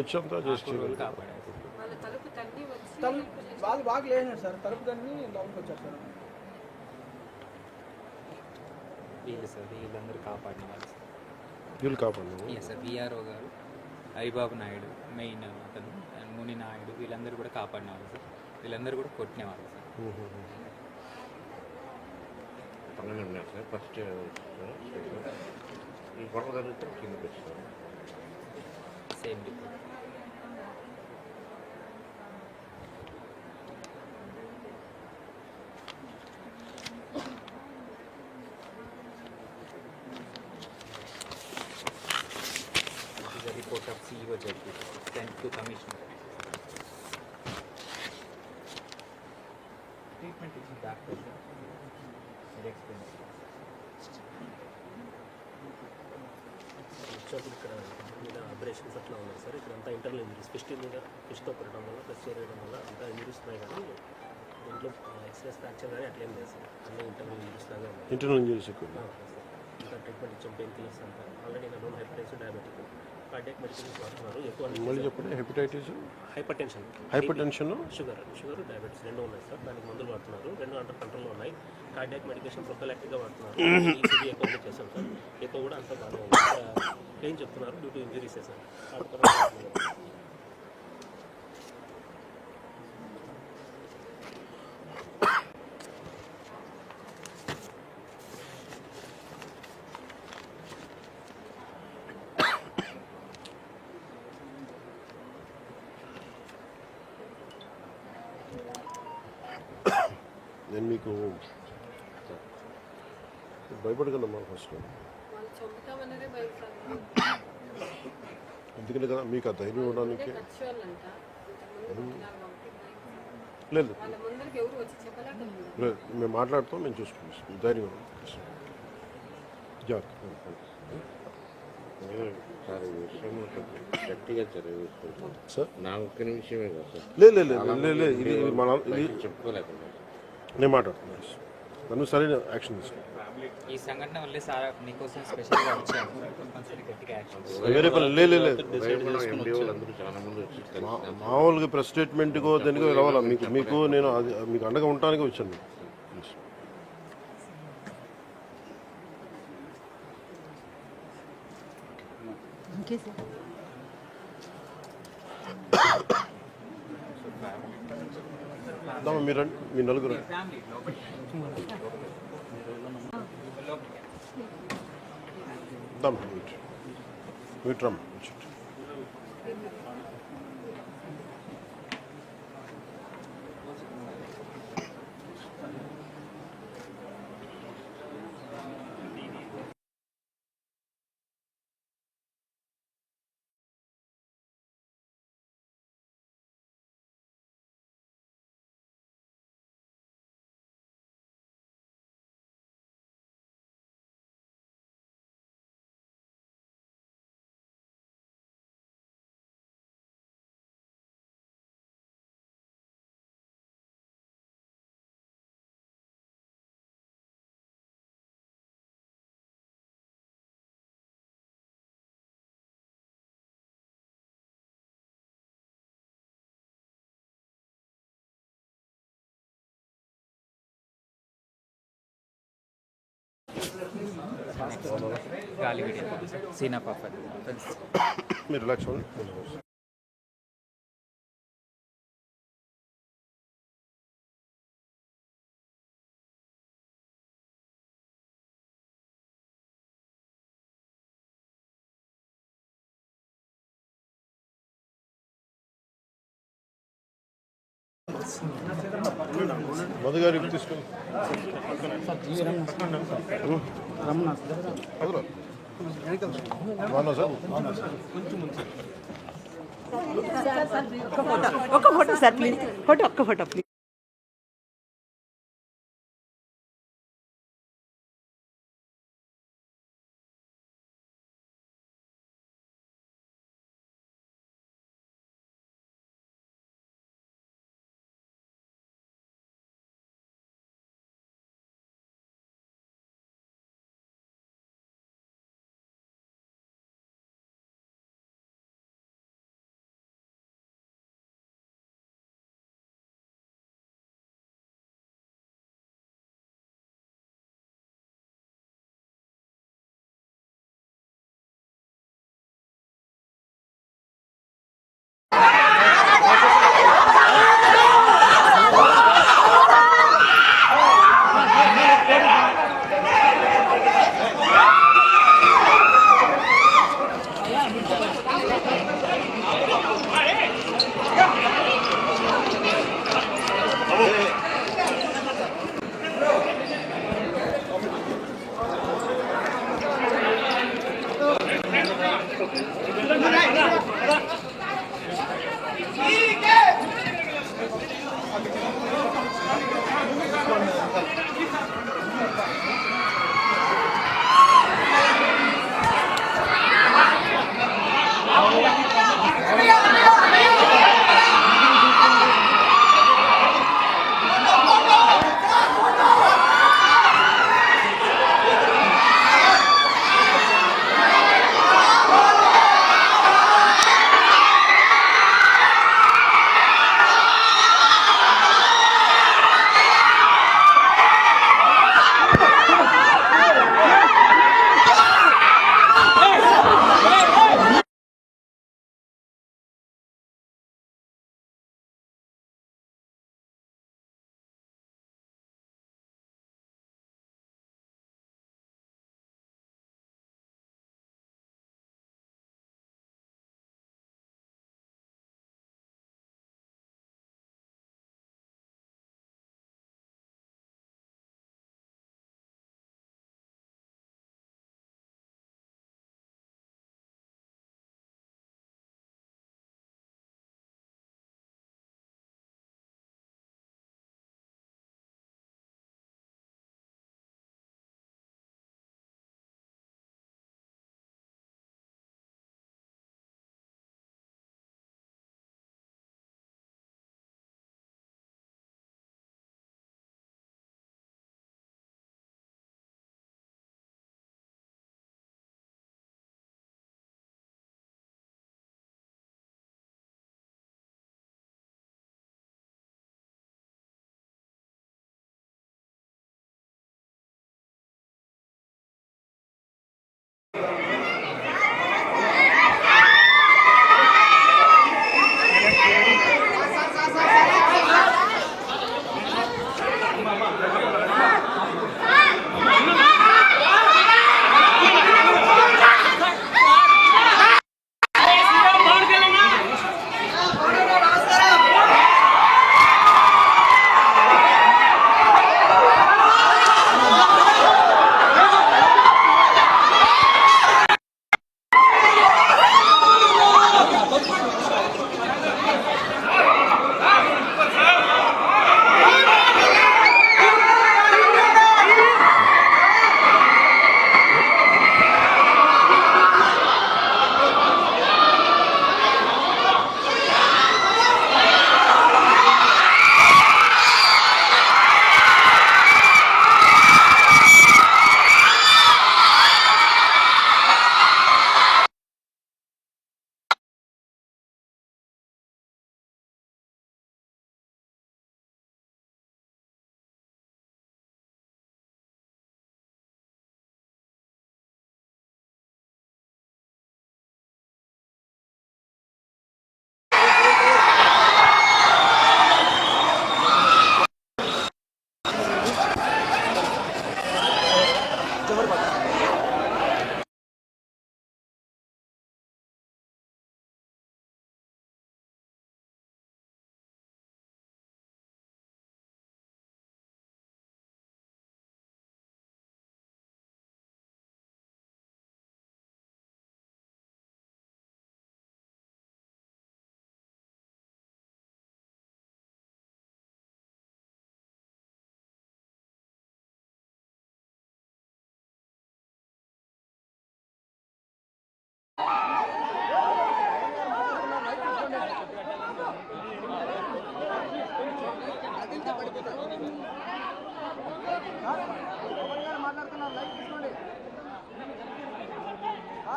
వచ్చేంత వాళ్ళ తలుపు తన్ని వచ్చి తలుపు వాళ్ళు బాగా లేనారు సార్. తలుపు దాన్ని లోపలికి వచ్చారు సార్. వీళ్ళు సార్ వీళ్ళందరూ కాపాడిన వాళ్ళు సార్. వీళ్ళు కాపాడు ఎస్ సార్ విఆర్ఓ గారు హరిబాబు నాయుడు మెయిన్ అతను ముని నాయుడు వీళ్ళందరూ కూడా కాపాడిన వాళ్ళు సార్. వీళ్ళందరూ కూడా కొట్టినవాళ్ళు సార్. పక్కనే ఉన్నారు సార్? ఫస్ట్ ఈ గొడవ జరిగితే కిందకి same people. Report of Commissioner. Treatment is back pressure and expensive. వచ్చినప్పుడు ఇక్కడ మీద అబ్రేషన్స్ అట్లా ఉన్నాయి సార్ ఇక్కడ అంతా ఇంటర్నల్ ఇంజరీస్ ఫిస్ట్ మీద ఫిష్తో కొట్టడం వల్ల ప్లస్ చేయడం వల్ల అంతా ఇంజరీస్ ఉన్నాయి కానీ దీంట్లో ఎక్స్ప్రెస్ ఫ్రాక్చర్ కానీ అట్లేం లేదు సార్ అన్నీ ఇంటర్నల్ ఇంజరీస్ లాగా ఇంటర్నల్ ఇంజరీస్ ఎక్కువ. ఆ, సార్. ఇంకా ట్రీట్మెంట్ ఇచ్చాం పెయిన్ కిల్లర్స్ అంతా. ఆల్రెడీ నా known hepatitis diabetic cardiac medicines వాడుతున్నారు. ఎక్కువ మళ్ళీ చెప్పండి hepatitis? Hypertension hypertension sugar sugar diabetes రెండు ఉన్నాయి సార్. దానికి మందులు వాడుతున్నారు. రెండు అండర్ కంట్రోల్లో ఉన్నాయి. కార్డియాక్ మెడికేషన్ ప్రొఫైలాక్టిక్గా వాడుతున్నారు. ఈసీజీ ఎక్కువ కూడా చేస్తాం సార్. ఎక్కువ కూడా అంతా ఉంది. పెయిన్ చెప్తున్నారు డ్యూ టు ఇంజరీసే సార్. నేను మీకు భయపడగలమ్మా ఫస్ట్ ఎందుకంటే కదా మీకు ఆ ధైర్యం ఇవ్వడానికి భయం. లేదు. వాళ్ళ ముందరికి ఎవరు వచ్చి చెప్పలేకపోతున్నారు? లేదు మేము మాట్లాడుతాం మేము చూసుకుంటాం. ధైర్యం సార్? నా ఒక్క నిమిషమే కదా సార్. లేదు లేదు లేదు లేదు లేదు. ఇది మన ఇది చెప్పుకోలేకుండా. నేను మాట్లాడుతున్నాను నన్ను సరైన యాక్షన్ తీసుకోండి ఈ సంఘటన వల్లే సార్ మీకోసం స్పెషల్గా వచ్చాము కంపల్సరీ గట్టిగా యాక్షన్ వేరే పని లేదు మామూలుగా ప్రెస్ స్టేట్మెంట్కో దేనికో రావాలా? మీకు మీకు నేను అది మీకు అండగా ఉండటానికి వచ్చాను మీరు మీ నలుగురు రండి. మీట్ రమ్మ గాలి సీనా పాపర్ మీరు మధు గారు ఇవి ఒక ఫోటో సార్ ప్లీజ్. ఫోటో ఒక్క ఫోటో ప్లీజ్.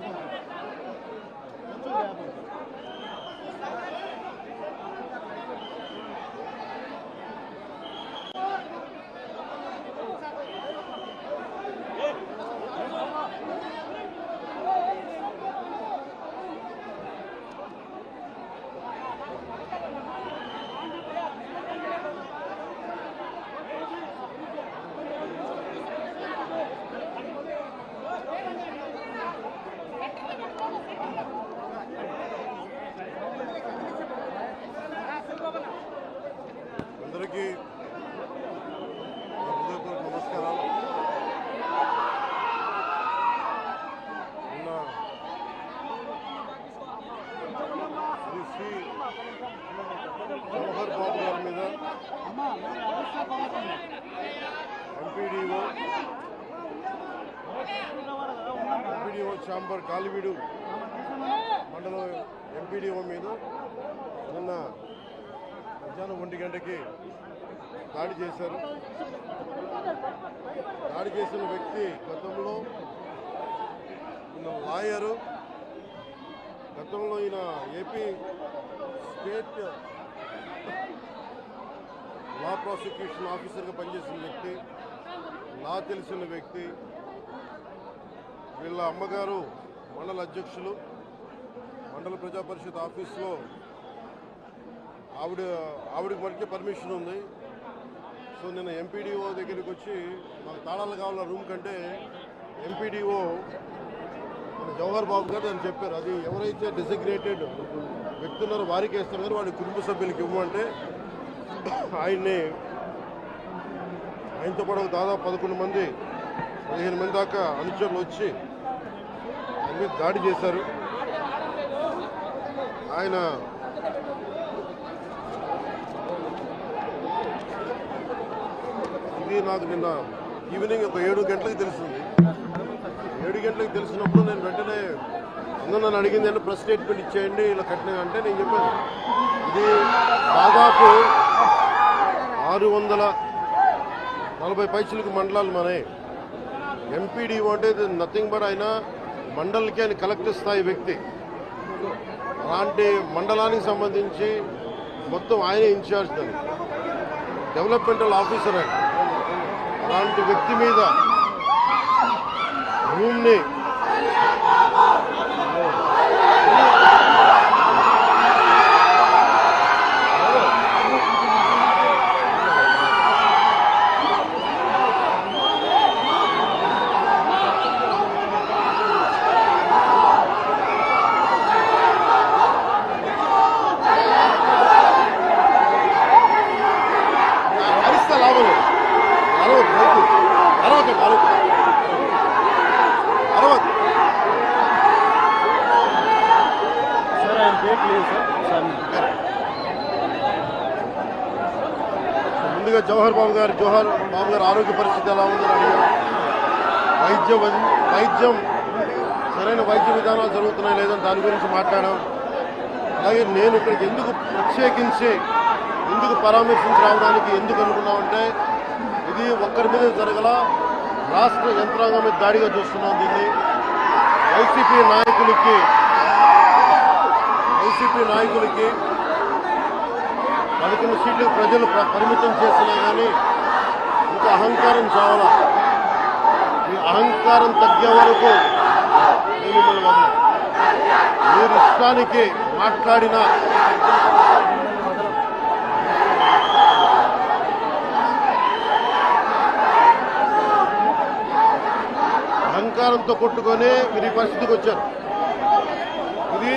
대학원. 왼쪽 대학원. శాంబర్ చాంబర్ కాలివీడు మండలం ఎంపీడీఓ మీద నిన్న మధ్యాహ్నం ఒంటి గంటకి దాడి చేశారు. దాడి చేసిన వ్యక్తి గతంలో ఈయన లాయరు గతంలో ఈయన ఏపీ స్టేట్ లా ప్రాసిక్యూషన్ ఆఫీసర్గా పనిచేసిన వ్యక్తి లా తెలిసిన వ్యక్తి వీళ్ళ అమ్మగారు మండల అధ్యక్షులు మండల ప్రజా పరిషత్ ఆఫీస్లో ఆవిడ ఆవిడకి మటుకే పర్మిషన్ ఉంది. సో నిన్న ఎంపీడీఓ దగ్గరికి వచ్చి మాకు తాళాలు కావాల రూమ్ కంటే ఎంపీడీఓ మన జవహర్ బాబు గారు అని చెప్పారు. అది ఎవరైతే డెసిగ్నేటెడ్ వ్యక్తి ఉన్నారో వారికి వేస్తారు కానీ వాడి కుటుంబ సభ్యులకి ఇవ్వమంటే ఆయన్ని ఆయనతో పాటు దాదాపు పదకొండు మంది పదిహేను మంది దాకా అనుచరులు వచ్చి చెప్పి దాడి చేశారు. ఆయన ఇది నాకు నిన్న ఈవినింగ్ ఒక ఏడు గంటలకు తెలిసింది ఏడు గంటలకు తెలిసినప్పుడు నేను వెంటనే అందరూ నన్ను అడిగింది అంటే ప్రెస్ స్టేట్మెంట్ ఇచ్చేయండి ఇలా కట్టిన అంటే నేను చెప్పాను. ఇది దాదాపు ఆరు వందల నలభై పైసలకు మండలాలు మనే ఎంపీడీ అంటే నథింగ్ బట్ ఆయన మండలికే ఆయన కలెక్టర్ స్థాయి వ్యక్తి. అలాంటి మండలానికి సంబంధించి మొత్తం ఆయనే ఇన్ఛార్జ్ దాన్ని డెవలప్మెంటల్ ఆఫీసర్ ఆయన. అలాంటి వ్యక్తి మీద రూమ్ని ముందుగా బాబు గారు జోహర్ బాబు గారు ఆరోగ్య పరిస్థితి ఎలా ఉందని అడిగారు. వైద్యం వైద్యం సరైన వైద్య విధానాలు జరుగుతున్నాయి లేదని దాని గురించి మాట్లాడాం. అలాగే నేను ఇక్కడికి ఎందుకు ప్రత్యేకించి ఎందుకు పరామర్శించి రావడానికి ఎందుకు అనుకున్నామంటే ఇది ఒక్కరి మీద జరగల రాష్ట్ర యంత్రాంగం మీద దాడిగా చూస్తున్నాం దీన్ని. వైసీపీ నాయకులకి వైసీపీ నాయకులకి పదకొండు సీట్లు ప్రజలు పరిమితం చేసినా కానీ ఇంకా అహంకారం చావాలా. ఈ అహంకారం తగ్గే వరకు నేను మిమ్మల్ని మీరు ఇష్టానికి మాట్లాడిన అహంకారంతో కొట్టుకొని మీరు ఈ పరిస్థితికి వచ్చారు. ఇది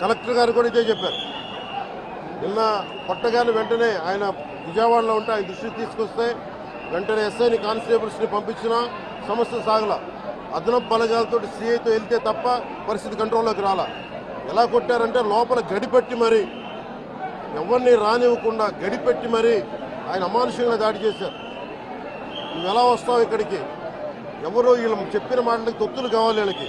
కలెక్టర్ గారు కూడా ఇదే చెప్పారు. నిన్న కొట్టగాని వెంటనే ఆయన విజయవాడలో ఉంటే ఆయన దృష్టికి తీసుకొస్తే వెంటనే ఎస్ఐని కానిస్టేబుల్స్ని పంపించిన సమస్య సాగల. అదనపు బలగాలతో సీఐతో వెళ్తే తప్ప పరిస్థితి కంట్రోల్లోకి రాలా. ఎలా కొట్టారంటే లోపల గడిపెట్టి మరి ఎవరిని రానివ్వకుండా గడిపెట్టి మరి ఆయన అమానుషంగా దాడి చేశారు. నువ్వు ఎలా వస్తావు ఇక్కడికి? ఎవరో వీళ్ళు చెప్పిన మాటలకు తొత్తులు కావాలి వీళ్ళకి.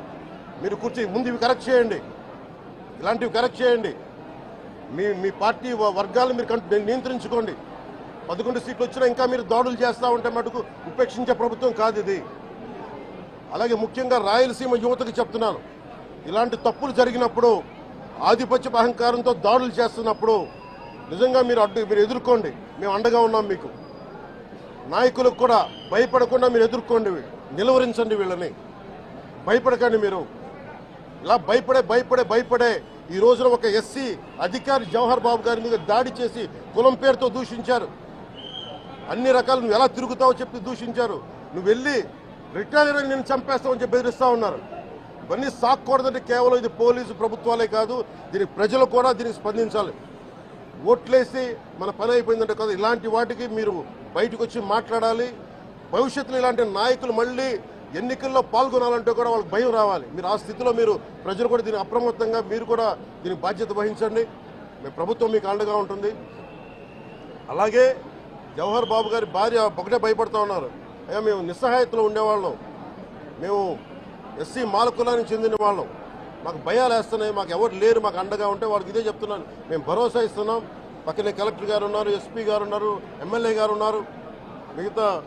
మీరు కూర్చొని ముందు ఇవి కరెక్ట్ చేయండి. ఇలాంటివి కరెక్ట్ చేయండి. మీ మీ పార్టీ వర్గాలు మీరు కంట్- నియంత్రించుకోండి. పదకొండు సీట్లు వచ్చినా ఇంకా మీరు దాడులు చేస్తూ ఉంటే మటుకు ఉపేక్షించే ప్రభుత్వం కాదు ఇది. అలాగే ముఖ్యంగా రాయలసీమ యువతకు చెప్తున్నాను. ఇలాంటి తప్పులు జరిగినప్పుడు ఆధిపత్య అహంకారంతో దాడులు చేస్తున్నప్పుడు నిజంగా మీరు అడ్డు మీరు ఎదుర్కోండి. మేము అండగా ఉన్నాం మీకు. నాయకులకు కూడా భయపడకుండా మీరు ఎదుర్కోండి నిలువరించండి వీళ్ళని. భయపడకండి మీరు. ఇలా భయపడే భయపడే భయపడే ఈ రోజున ఒక ఎస్సీ అధికారి జవహర్ బాబు గారి మీద దాడి చేసి కులం పేరుతో దూషించారు. అన్ని రకాలు నువ్వు ఎలా తిరుగుతావో చెప్పి దూషించారు. నువ్వు వెళ్ళి రిటైర్ అని నేను చంపేస్తావని చెప్పి బెదిరిస్తా ఉన్నారు. ఇవన్నీ సాక్కూడదంటే కేవలం ఇది పోలీసు ప్రభుత్వాలే కాదు దీనికి ప్రజలు కూడా దీనికి స్పందించాలి. ఓట్లేసి మన పని అయిపోయిందంటే కదా ఇలాంటి వాటికి మీరు బయటకు వచ్చి మాట్లాడాలి. భవిష్యత్తులో ఇలాంటి నాయకులు మళ్ళీ ఎన్నికల్లో పాల్గొనాలంటే కూడా వాళ్ళకి భయం రావాలి. మీరు ఆ స్థితిలో మీరు ప్రజలు కూడా దీని అప్రమత్తంగా మీరు కూడా దీనికి బాధ్యత వహించండి. మీ ప్రభుత్వం మీకు అండగా ఉంటుంది. అలాగే జవహర్ బాబు గారి భార్య ఒకటే భయపడుతూ ఉన్నారు. అయ్యా మేము నిస్సహాయతలో ఉండేవాళ్ళం. మేము ఎస్సీ మాలకులానికి చెందిన వాళ్ళం. మాకు భయాలు వేస్తున్నాయి. మాకు ఎవరు లేరు. మాకు అండగా ఉంటే వాళ్ళకి ఇదే చెప్తున్నాను. మేము భరోసా ఇస్తున్నాం. పక్కనే కలెక్టర్ గారు ఉన్నారు ఎస్పీ గారు ఉన్నారు ఎమ్మెల్యే గారు ఉన్నారు. మిగతా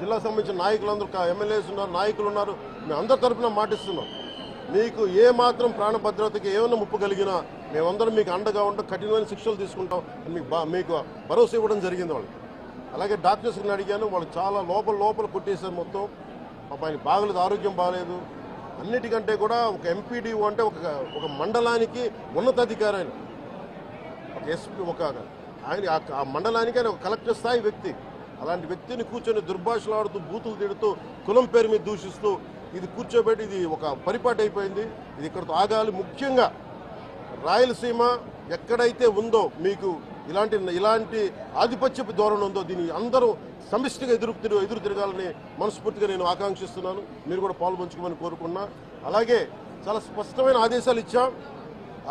జిల్లా సంబంధించిన నాయకులందరూ ఎమ్మెల్యేస్ ఉన్నారు నాయకులు ఉన్నారు. మేము అందరి తరఫున మాటిస్తున్నాం. మీకు ఏ మాత్రం ప్రాణ భద్రతకి ఏమైనా ముప్పు కలిగినా మేమందరం మీకు అండగా ఉంటాం కఠినమైన శిక్షలు తీసుకుంటాం మీకు బా మీకు భరోసా ఇవ్వడం జరిగింది వాళ్ళకి. అలాగే డాక్టర్స్ని అడిగాను వాళ్ళు చాలా లోపల లోపల కొట్టేశారు మొత్తం. పాప ఆయన బాగలేదు ఆరోగ్యం బాగలేదు. అన్నిటికంటే కూడా ఒక ఎంపీడీఓ అంటే ఒక ఒక మండలానికి ఉన్నతాధికారి ఆయన ఒక ఎస్పీ ఒక ఆయన ఆ- ఆ మండలానికి ఆయన ఒక కలెక్టర్ స్థాయి వ్యక్తి. అలాంటి వ్యక్తిని కూర్చొని దుర్భాషలాడుతూ బూతులు తిడుతూ కులం పేరు మీద దూషిస్తూ ఇది కూర్చోబెట్టి ఇది ఒక పరిపాటి అయిపోయింది. ఇది ఇక్కడతో ఆగాలి. ముఖ్యంగా రాయలసీమ ఎక్కడైతే ఉందో మీకు ఇలాంటి ఇలాంటి ఆధిపత్యపు ధోరణి ఉందో దీన్ని అందరూ సమిష్టిగా ఎదురు తిరుగు ఎదురు తిరగాలని మనస్ఫూర్తిగా నేను ఆకాంక్షిస్తున్నాను. మీరు కూడా పాల్పంచుకోమని కోరుకున్నా. అలాగే చాలా స్పష్టమైన ఆదేశాలు ఇచ్చాం.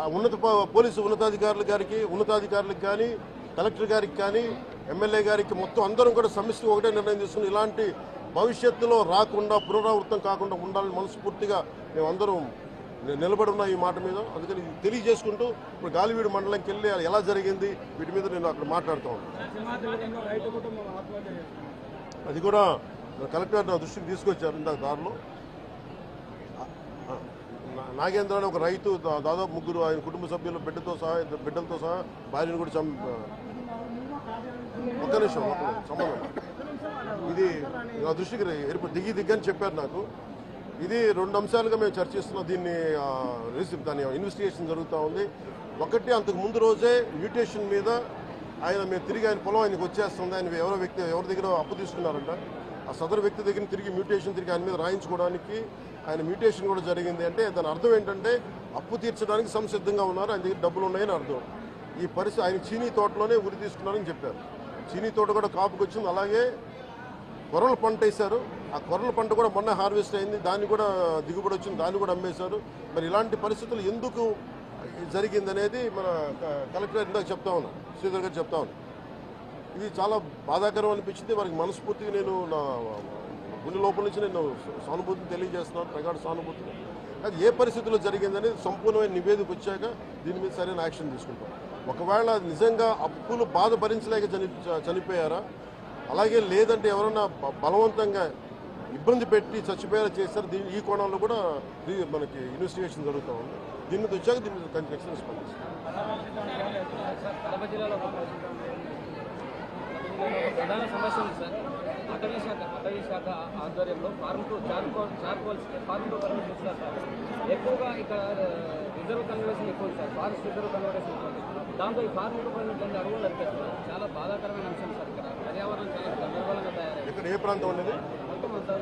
ఆ ఉన్నత పోలీసు ఉన్నతాధికారుల గారికి ఉన్నతాధికారులకు కానీ కలెక్టర్ గారికి కానీ ఎమ్మెల్యే గారికి మొత్తం అందరం కూడా సమిష్టి ఒకటే నిర్ణయం తీసుకుని ఇలాంటి భవిష్యత్తులో రాకుండా పునరావృతం కాకుండా ఉండాలని మనస్ఫూర్తిగా మేమందరం నిలబడి ఉన్న ఈ మాట మీద. అందుకని తెలియజేసుకుంటూ ఇప్పుడు గాలివీడు మండలంకి వెళ్ళి ఎలా జరిగింది వీటి మీద నేను అక్కడ మాట్లాడుతూ అది కూడా కలెక్టర్ నా దృష్టికి తీసుకొచ్చారు ఇందాక దారిలో. నాగేంద్ర అనే ఒక రైతు దా- దాదాపు ముగ్గురు ఆయన కుటుంబ సభ్యులు బిడ్డతో సహా బిడ్డలతో సహా భార్యను కూడా చం ఒక్క నిమిషం సంబంధం ఇది నా దృష్టికి ఏర్పడి దిగి దిగ్గని చెప్పారు నాకు. ఇది రెండు అంశాలుగా మేము చర్చిస్తున్నాం. దీన్ని ఆ, దాని ఇన్వెస్టిగేషన్ జరుగుతూ ఉంది. ఒకటి అంతకు ముందు రోజే మ్యూటేషన్ మీద ఆయన మేము తిరిగి ఆయన పొలం ఆయనకు వచ్చేస్తుంది. ఆయన ఎవరో వ్యక్తి ఎవరి దగ్గర అప్పు తీసుకున్నారంట. ఆ సదరు వ్యక్తి దగ్గర తిరిగి మ్యూటేషన్ తిరిగి ఆయన మీద రాయించుకోవడానికి ఆయన మ్యూటేషన్ కూడా జరిగింది అంటే దాని అర్థం ఏంటంటే అప్పు తీర్చడానికి సంసిద్ధంగా ఉన్నారు. ఆయన దగ్గర డబ్బులు ఉన్నాయని అర్థం. ఈ పరిస్థితి ఆయన చీనీ తోటలోనే ఉరి తీసుకున్నారని చెప్పారు. చీనీ తోట కూడా కాపుకి వచ్చింది. అలాగే కొరల పంట వేశారు. ఆ కొరల పంట కూడా మొన్న హార్వెస్ట్ అయింది. దాన్ని కూడా దిగుబడి వచ్చింది. దాన్ని కూడా అమ్మేశారు. మరి ఇలాంటి పరిస్థితులు ఎందుకు జరిగిందనేది మన క- కలెక్టర్ ఇందాక చెప్తా ఉన్నా శ్రీధర్ గారు చెప్తా ఉన్నా. ఇది చాలా బాధాకరం అనిపించింది. వారికి మనస్ఫూర్తిగా నేను నా గుండె లోపల నుంచి నేను సానుభూతిని తెలియజేస్తున్నాను. ప్రగాఢ సానుభూతిని. అది ఏ పరిస్థితుల్లో జరిగిందనేది సంపూర్ణమైన నివేదిక వచ్చాక దీని మీద సరైన యాక్షన్ తీసుకుంటాను ఒకవేళ నిజంగా అప్పులు బాధ భరించలేక చని చనిపోయారా? అలాగే లేదంటే ఎవరన్నా బలవంతంగా ఇబ్బంది పెట్టి చచ్చిపోయేలా చేశారు? దీని ఈ కోణంలో కూడా మనకి ఇన్వెస్టిగేషన్ జరుగుతూ ఉంది. దీని మీద వచ్చాక దీని మీద ఖచ్చితంగా స్పందిస్తాం. ప్రధాన సార్. అటవీ శాఖ అటవీ శాఖ ఆధ్వర్యంలో ఫార్మ్ చార్కోల్స్ ఫార్మ్ సార్. ఎక్కువగా ఇక్కడ రిజర్వ్ కన్వర్షన్ ఎక్కువ సార్. ఫారెస్ట్ రిజర్వ్ కన్వర్షన్ ఎక్కువ దాంతో ఈ ఫార్మ్ టు పర్మిట్ రెండు అడుగులు నడిపేస్తున్నారు చాలా బాధాకరమైన అంశం సార్ ఇక్కడ. పర్యావరణం చాలా గందరగోళంగా తయారైంది. ఇక్కడ ఏ ప్రాంతం అనేది మొత్తం అంతా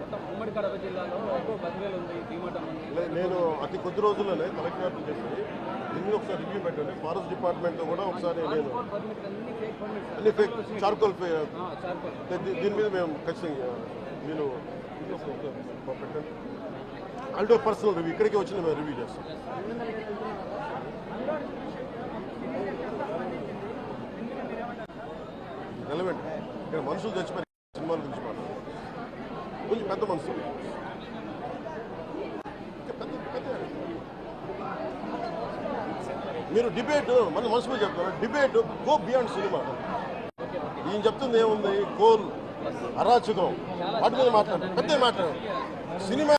మొత్తం ఉమ్మడి కడప జిల్లాలో ఎక్కువ బదివేలు ఉంది డిమోటం ఉంది. నేను అతి కొద్ది రోజుల్లోనే కలెక్టర్ చేసి దీన్ని ఒకసారి రివ్యూ పెట్టండి. ఫారెస్ట్ డిపార్ట్మెంట్తో కూడా ఒకసారి నేను అన్ని ఫేక్ చార్కోల్ దీని మీద మేము ఖచ్చితంగా నేను పెట్టండి అంటే పర్సనల్ రివ్యూ ఇక్కడికి వచ్చి మేము రివ్యూ చేస్తాం. రెలవెంట్ ఇక్కడ మనుషులు చచ్చిపోయి సినిమాల గురించి మాట్లాడారు కొంచెం పెద్ద మనుషులు. పెద్ద పెద్ద మీరు డిబేట్ మన మనసు మీద చెప్తారు? డిబేట్ గో బియాండ్ సినిమా ఈయన చెప్తుంది ఏముంది? కోల్ అరాచకం. వాటి మీద మాట్లాడు. పెద్ద మాట్లాడు. సినిమా